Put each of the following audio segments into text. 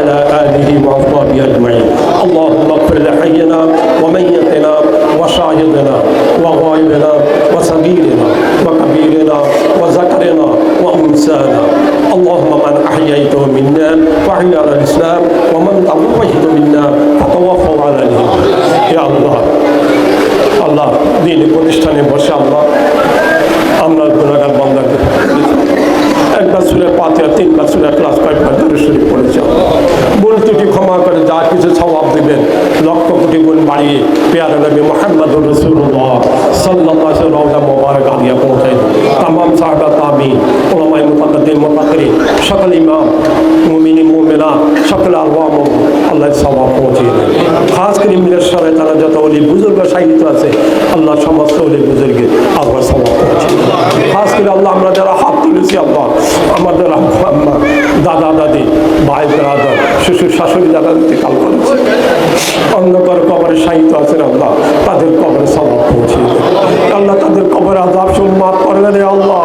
وعلى آله وأصحابه أجمعين اللهم اغفر لحينا وميتنا وشاهدنا وغائبنا وصغيرنا وكبيرنا وذكرنا وأنسانا اللهم من أحييته منا فأحيي على الإسلام ومن توفيته منا فتوفوا على الإيمان يا الله আল্লাহ দিনী প্রতিষ্ঠানে বসে আল্লাহ বাড়িয়ে পেয়ারা নবী মোহাম্মদ রসুল্লাহ সাল্লাহ রওজা মোবারক আলিয়া পৌঁছাই তাম সাহাবা তামি ওলামাই মুতাদ্দিন মুতাকরি সকল ইমাম মুমিনী মুমিনা, সকল আলওয়াম, আল্লাহ স্বভাব পৌঁছিয়ে দেন। খাস করে মিলের সবাই তারা যত অলি বুজুর্গ, সাহিত্য আছে, আল্লাহ সমস্ত অলি বুজুর্গে আল্লাহ স্বভাব পৌঁছিয়ে দেন। খাস করে আল্লাহ, আমরা যারা হাত তুলেছি আল্লাহ, আমাদের আম্মা, দাদা, দাদি, ভাই, ব্রাদার, শ্বশুর, শাশুড়ি যারা ইন্তেকাল করেছে। অন্ধকার কবরে সাহিত্য আছেন আল্লাহ, তাদের কবরে স্বভাব পৌঁছিয়ে দেন। আল্লাহ তাদের কবরে আজাব সব মাফ করবে রে আল্লাহ।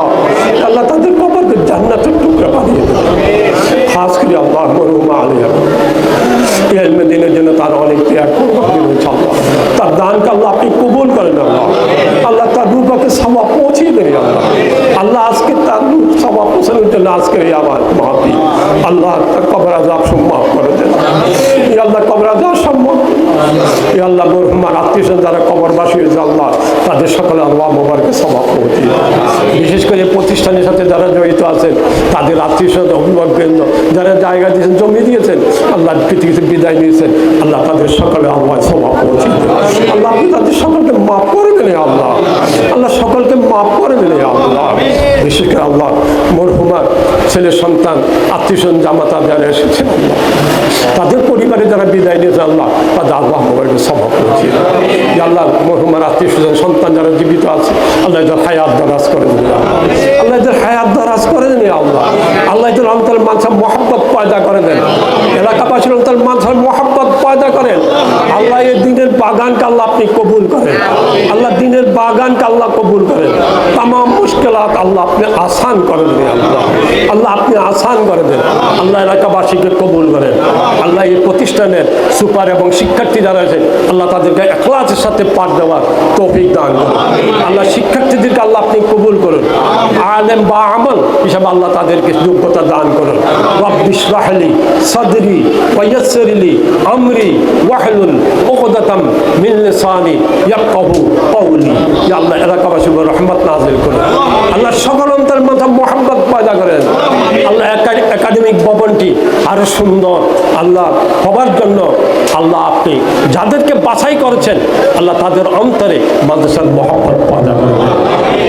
আল্লাহ তাদের কবরকে জান্নাতের টুকরা বানিয়ে দেবে খাস করে আল্লাহ মরহুমা আলিয়া দিনের জন্য তার অনেক ত্যাগ আল্লাহ। তার দানকে আল্লাহ আপনি কবুল করেন আল্লাহ। আল্লাহ তার রূপকে সভা পৌঁছিয়ে দেন আল্লাহ। আল্লাহ আজকে তার রূপ সভা পৌঁছানোর জন্য আজকে এই আমার মাহাতি আল্লাহ তার আল্লাহ মরহুমার আত্মীয় যারা কবরবাসী হয়েছে, আল্লাহ তাদের সকলে আল্লাহ মোবারকে পৌঁছিয়ে দেন। বিশেষ করে প্রতিষ্ঠানের সাথে যারা জড়িত আছেন, তাদের আত্মীয় স্বজন অভিভাবকবৃন্দ যারা জায়গা দিয়েছেন, জমি দিয়েছেন, আল্লাহ পৃথিবীতে বিদায় নিয়েছেন, আল্লাহ তাদের সকলে আল্লাহ সভা পৌঁছে আল্লাহ আপনি তাদের সকলকে মাফ করে দিলে আল্লাহ। আল্লাহ সকলকে মাফ করে দিলে আল্লাহ। বিশেষ করে আল্লাহ মরহুমার ছেলে, সন্তান, আত্মীয় স্বজন, জামাতা, যারা এসেছেন তাদের পরিবারে যারা বিদায় নিয়েছে, আল্লাহ তাদের আল্লাহ মোবাইলের পৌঁছে দেন। আল্লাহ মরহুমার আত্মীয় স্বজন, সন্তান যারা জীবিত আছে, আল্লাহ এদের হায়াত দারাজ করে দিলে আল্লাহ। এদের হায়াত দারাজ করে দেন আল্লাহ। আল্লাহ এদের অন্তর মানসা মহাব্বত পয়দা করে দেন। এলাকাবাসীর অন্তর মানসা মহাব্বত পয়দা করেন। আল্লাহ এই দিনের বাগানকে আল্লাহ আপনি কবুল করেন। আল্লাহ দিনের বাগানকে আল্লাহ কবুল করেন। তাম মুশকিলাত আল্লাহ আপনি আসান করে দেন আল্লাহ। আল্লাহ আপনি আসান করে দেন। আল্লাহ এলাকাবাসীকে কবুল করেন। আল্লাহ এই প্রতিষ্ঠানের সুপার এবং শিক্ষার্থী যারা আছেন আল্লাহ তাদেরকে এখলাসের সাথে পাঠ দেওয়ার তৌফিক দান করুন। আল্লাহ শিক্ষার্থীদেরকে আল্লাহ আপনি কবুল করুন। আলেম বা আমল হিসাবে আল্লাহ তাদেরকে যোগ্যতা দান করুন। রব্বিশরাহলি সদরি ওয়াইয়াসসিরলি আমরি ওয়াহলুল উকদাতাম মিন লিসানি ইয়াফকাহু কওলি। আল্লাহ এলাকাবাসীর উপর রহমত নাযিল করুন আল্লাহ সকল অন্তর মাথা মোহাম্মত পয়দা করেন আল্লাহ একা- একাডেমিক ভবনটি আরো সুন্দর আল্লাহ হবার জন্য আল্লাহ আপনি যাদেরকে বাছাই করেছেন আল্লাহ তাদের অন্তরে মাদ্রাসার মহব্বত পয়দা করেন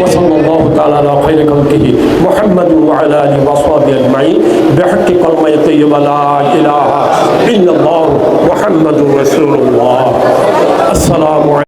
وصلى الله تعالى على خير خلقه محمد وعلى اله وصحبه اجمعين بحق كلمه طيبه لا اله الا الله محمد رسول الله السلام عليكم